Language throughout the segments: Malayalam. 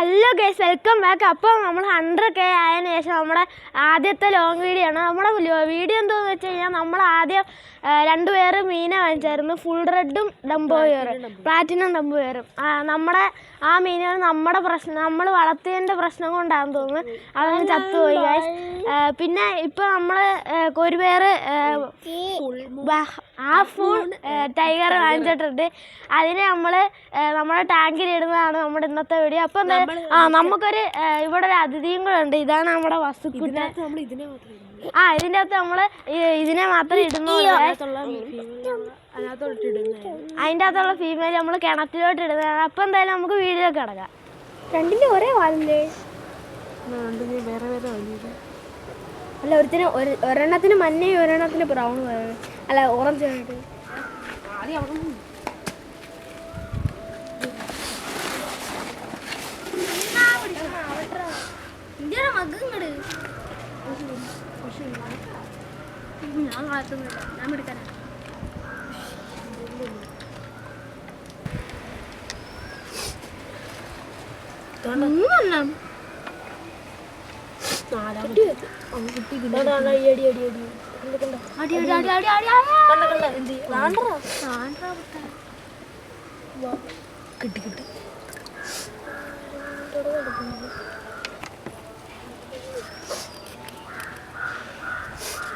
ഹലോ ഗൈസ് വെൽക്കം ബാക്ക് അപ്പോൾ നമ്മൾ ഹൺഡ്രഡ് കെ ആയതിനു ശേഷം നമ്മുടെ ആദ്യത്തെ ലോങ് വീഡിയോ ആണ്. നമ്മുടെ വീഡിയോ എന്താണെന്ന് വെച്ച് കഴിഞ്ഞാൽ നമ്മൾ ആദ്യം രണ്ടുപേർ മീനെ വാങ്ങിച്ചായിരുന്നു. ഫുൾ റെഡും ഡംബോയറും പ്ലാറ്റിനം ഡംബോയറും നമ്മുടെ ആ മീനുകൾ നമ്മുടെ പ്രശ്നം. നമ്മൾ വളർത്തിയതിന്റെ പ്രശ്നം കൊണ്ടാണെന്ന് തോന്നുന്നു. അതങ്ങ് ചത്തുപോയി ഗൈസ് പിന്നെ ഇപ്പം നമ്മൾ ഒരു പേര് ആ ഫുൾ ടൈഗർ വാങ്ങിച്ചിട്ടുണ്ട്. അതിനെ നമ്മൾ നമ്മുടെ ടാങ്കിൽ ഇടുന്നതാണ് നമ്മുടെ ഇന്നത്തെ വീഡിയോ അപ്പം ആ നമുക്കൊരു ഇവിടെ ഒരു അതിഥിയും കൂടെ ഉണ്ട് ഇതാണ് നമ്മുടെ വസ്തുക്കുട്ട നമ്മൾ ഇതിനെ മാത്രമേ ആ ഇതിന്റെ അകത്ത് നമ്മൾ ഇതിനെ മാത്രം ഇടുന്നുള്ളൂ അതിന്റെ അതിന്റെ അകത്തുള്ള ഫീമെയിൽ നമ്മൾ കിണറ്റിലോട്ട് ഇടുന്നതാണ്. അപ്പം എന്തായാലും നമുക്ക് വീഡിയോ കിടക്കാം. രണ്ടിന്റെ ഒരേ വാലല്ലേ വേറെ വേറെ അല്ല ഒരുത്തിന് ഒരു ഒരെണ്ണത്തിന് മഞ്ഞയും ഒരെണ്ണത്തിന് ബ്രൗൺ അല്ല ഓറഞ്ച് ആയിട്ട് ആദ്യം അവിടെ ഇന്ത്യയുടെ മകം ഇങ്ങട്. ഞാൻ വളർത്തുന്നില്ല ഞാൻ എടുക്കാനാ കിട്ടി. കിട്ടി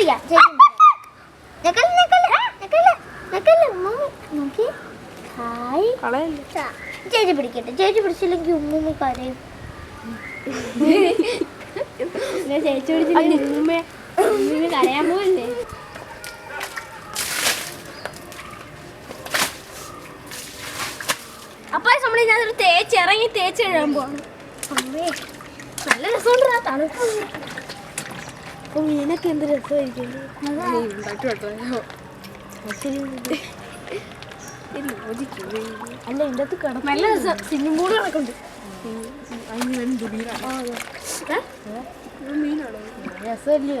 ചേച്ചി ചേച്ചി ചേച്ചി പിടിക്കട്ടെ. ചേച്ചി പിടിച്ചില്ലെങ്കിൽ ഉമ്മൂമ്മ കരയും. ചേച്ചി പിടിച്ചില്ലെങ്കിൽ ഉമ്മൂമ്മ ഉമ്മൂമ്മ കരയാൻ പോകല്ലേ അവിടെ ഞാനൊരു തേച്ച് ഇറങ്ങി തേച്ച് എഴുതാൻ പോവാണ്. അമ്മേ നല്ല രസം അപ്പൊ മീനൊക്കെ എന്ത് രസമായിരിക്കും. നല്ല രസം. സിമ്മിംഗ് പൂൾ കിടക്കുന്നുണ്ട് രസമല്ലേ?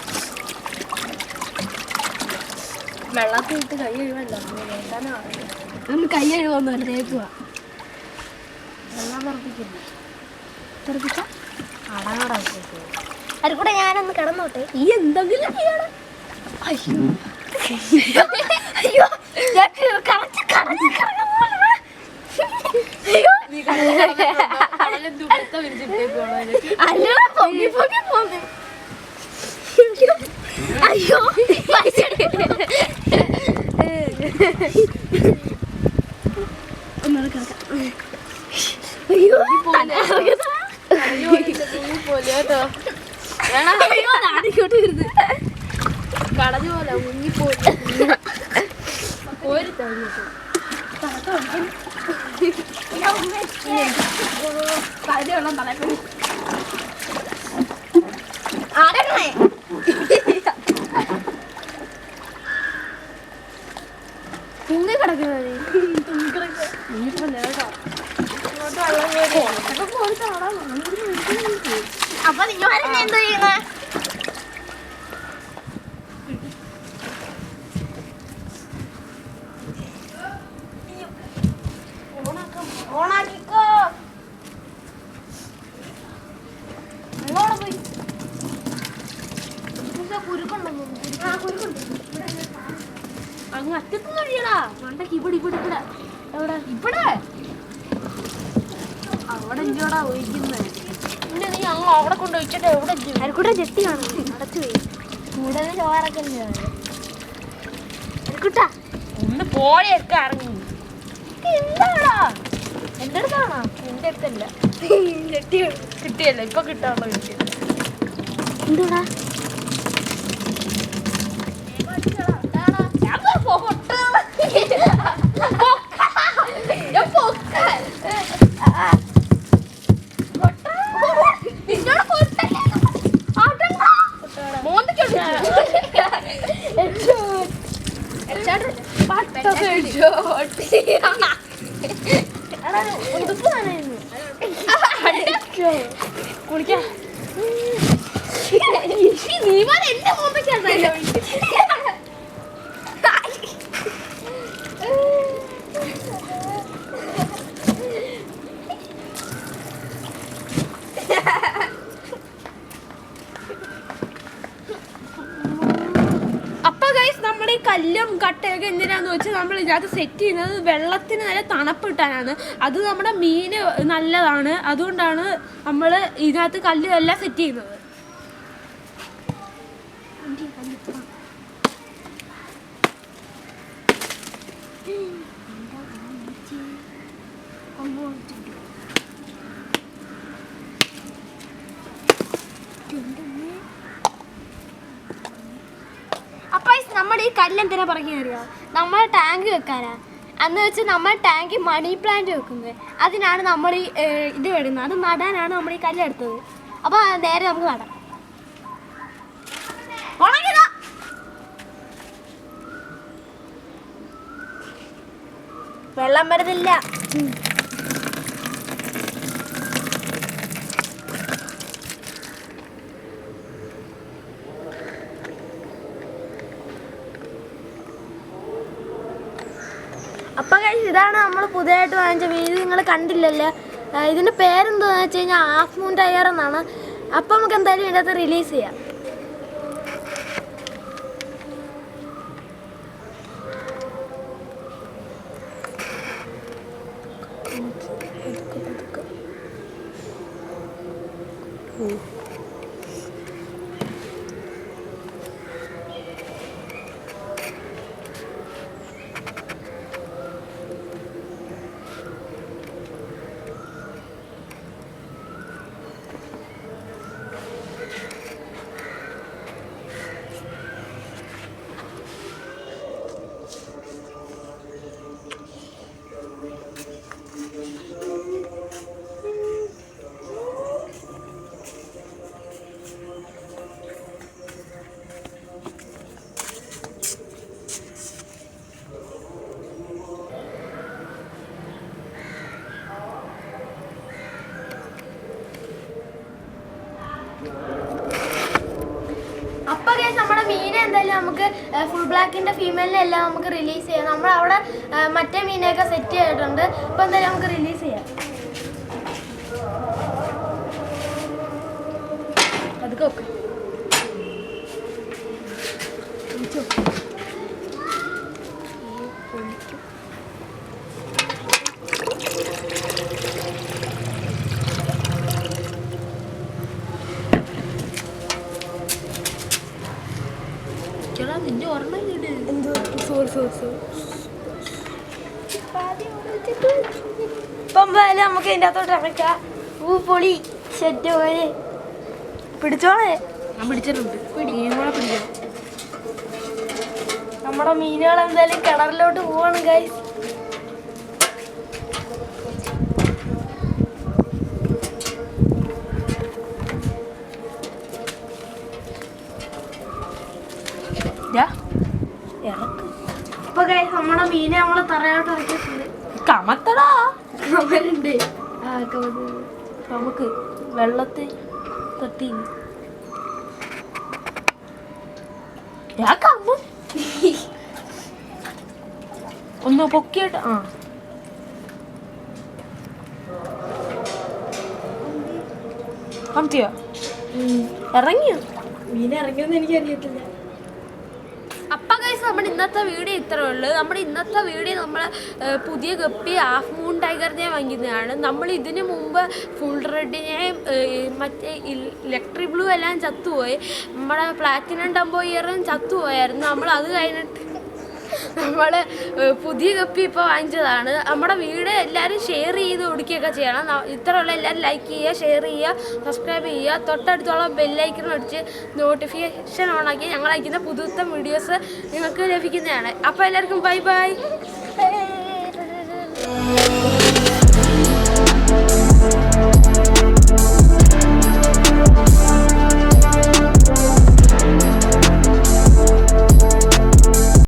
വെള്ളത്തിൽ ഇട്ട് കൈ വേണ്ടാനാ നമ്മൾ കൈ കഴുകുന്നു തേക്കുക വെള്ളം പറപ്പിക്കില്ല തെറിപ്പിച്ച കൂടെ ഞാനൊന്ന് കിടന്നോട്ടെ. ഈ എന്തെങ്കിലും ചെയ്യണം. അയ്യോ. അയ്യോ ഞാൻ കറച്ച് കറച്ച്. അയ്യോ. അല്ലോ പൊങ്ങി പൊങ്ങി പോന്ന് കടഞ്ഞു പോലെ മുങ്ങിപ്പോയി ഒരു കടയുള്ള തലപ്പിന് അടങ്ങണേ തുങ്ങി കിടക്കുന്നത് തുങ്ങി കിടക്കുന്നത് ഇനിയിപ്പോ നേട്ടോ ഇങ്ങോട്ട് വെള്ളം പോയി കാണാൻ അപ്പൊ നിങ്ങൾ എന്താ ചെയ്യുന്നത് ഓണാക്കിക്കോ. അങ്ങോട്ട് പോയി. അങ്ങ് അറ്റത്ത് കഴിയടാ മണ്ടക്ക് ഇവിടെ ഇവിടെ ഇവിടെ. എവിടെ? ഇവിടെ? അവിടെ ഇഞ്ചോടാ ഒഴിക്കുന്നത് നീ അങ്ങ് അവിടെ കൊണ്ട് ഒഴിച്ചിട്ട് എവിടെ അരക്കൂട്ടം ചെത്തി കാണും അടച്ചു പോയി. കൂടുതൽ ചോറൊക്കെ അരക്കുട്ടാ. ഒന്ന് ഇറങ്ങി. എന്താടാ? എന്റെ അടുത്താണോ എന്റെ അടുത്തല്ല. കിട്ടിയല്ലോ? ഇപ്പൊ കിട്ടിയത് എന്തുടാ? കുളിക്കാം നീ പോലെ എന്റെ അപ്പൊ ഗൈസ് നമ്മുടെ ഈ കല്ലും കട്ടയൊക്കെ എന്തിനാന്ന് വെച്ചാൽ നമ്മൾ ഇതിനകത്ത് സെറ്റ് ചെയ്യുന്നത് വെള്ളത്തിന് നല്ല തണുപ്പ് കിട്ടാനാണ്. അത് നമ്മുടെ മീന് നല്ലതാണ്. അതുകൊണ്ടാണ് നമ്മൾ ഇതിനകത്ത് കല്ലും എല്ലാം സെറ്റ് ചെയ്യുന്നത്. അപ്പൊ ഈ പറയുന്നറിയോ നമ്മൾ ടാങ്ക് വെക്കാനാ. അന്ന് വെച്ച് നമ്മൾ ടാങ്കിൽ മണി പ്ലാന്റ് വെക്കുന്നത്. അതിനാണ് നമ്മൾ ഈ ഇത് ഇടുന്നത്. അത് നടാനാണ് നമ്മൾ ഈ കല്ലെടുത്തത്. അപ്പൊ നേരെ നമുക്ക് നടാം. വെള്ളം വരുന്നില്ല. അപ്പൊ കഴിഞ്ഞ് ഇതാണ് നമ്മൾ പുതിയതായിട്ട് വാങ്ങിച്ച വീട്. നിങ്ങൾ കണ്ടില്ലല്ലേ? ഇതിന്റെ ഇതിന്റെ പേരെന്താന്ന് വെച്ച് കഴിഞ്ഞാൽ ഹാഫ് മൂൺ ടയർ എന്നാണ്. അപ്പൊ നമുക്ക് എന്തായാലും ഇതിന്റെ അകത്ത് റിലീസ് ചെയ്യാം. അപ്പൊ എന്തായാലും നമുക്ക് ഫുൾ ബ്ലാക്കിന്റെ ഫീമെയിലിനെ എല്ലാം നമുക്ക് റിലീസ് ചെയ്യാം. നമ്മൾ അവിടെ മറ്റേ മീനെയൊക്കെ സെറ്റ് ചെയ്തിട്ടുണ്ട്. അപ്പോൾ എന്തായാലും നമുക്ക് റിലീസ് ചെയ്യാം. അതൊക്കെ വെക്ക്. ഇപ്പം എന്തായാലും നമുക്ക് ഇതിന്റെ അകത്തോട്ട് ഇറക്കാം. പൂ പൊളി. സെറ്റ് പോലെ. പിടിച്ചോളേ. ഞാൻ പിടിച്ചിട്ടുണ്ട്. നമ്മുടെ മീനുകൾ എന്തായാലും കിണറിലോട്ട് പോവാണ് ഗൈസ് നമ്മൾ തറയോട്ട് ഇറക്കിയിട്ടുണ്ട്. കമത്തടാ. കമത്. നമുക്ക് വെള്ളത്തിൽ തട്ടി ഞാൻ കമ്മ. ഒന്ന് പൊക്കിയിട്ട് ആ. ഇറങ്ങിയോ? മീൻ ഇറങ്ങിയെന്ന് എനിക്ക് കൈസ് നമ്മുടെ ഇന്നത്തെ വീഡിയോ ഇത്രേ ഉള്ളൂ. നമ്മുടെ ഇന്നത്തെ വീഡിയോ നമ്മൾ പുതിയ ഗപ്പി ഹാഫ് മൂൺ ടൈഗറിനെ വാങ്ങിക്കുന്നതാണ്. നമ്മൾ ഇതിന് മുമ്പ് ഫുൾ റെഡിനെയും മറ്റേ ഇലക്ട്രിക് ബ്ലൂ എല്ലാം ചത്തുപോയി. നമ്മുടെ പ്ലാറ്റിനം ഡംബോ ഇയറും ചത്തുപോയായിരുന്നു. നമ്മൾ അത് കഴിഞ്ഞിട്ട് നമ്മൾ പുതിയ കപ്പി ഇപ്പോൾ വാങ്ങിച്ചതാണ്. നമ്മുടെ വീട് എല്ലാവരും ഷെയർ ചെയ്ത് കുടിക്കുകയൊക്കെ ചെയ്യണം. ഇത്രയുള്ള എല്ലാവരും ലൈക്ക് ചെയ്യുക ഷെയർ ചെയ്യുക സബ്സ്ക്രൈബ് ചെയ്യുക. തൊട്ടടുത്തുള്ള ബെല്ലൈക്കൺ അടിച്ച് നോട്ടിഫിക്കേഷൻ ഓണാക്കി ഞങ്ങൾ അയക്കുന്ന പുതുത്തം വീഡിയോസ് നിങ്ങൾക്ക് ലഭിക്കുന്നതാണ്. അപ്പോൾ എല്ലാവർക്കും ബൈ ബൈ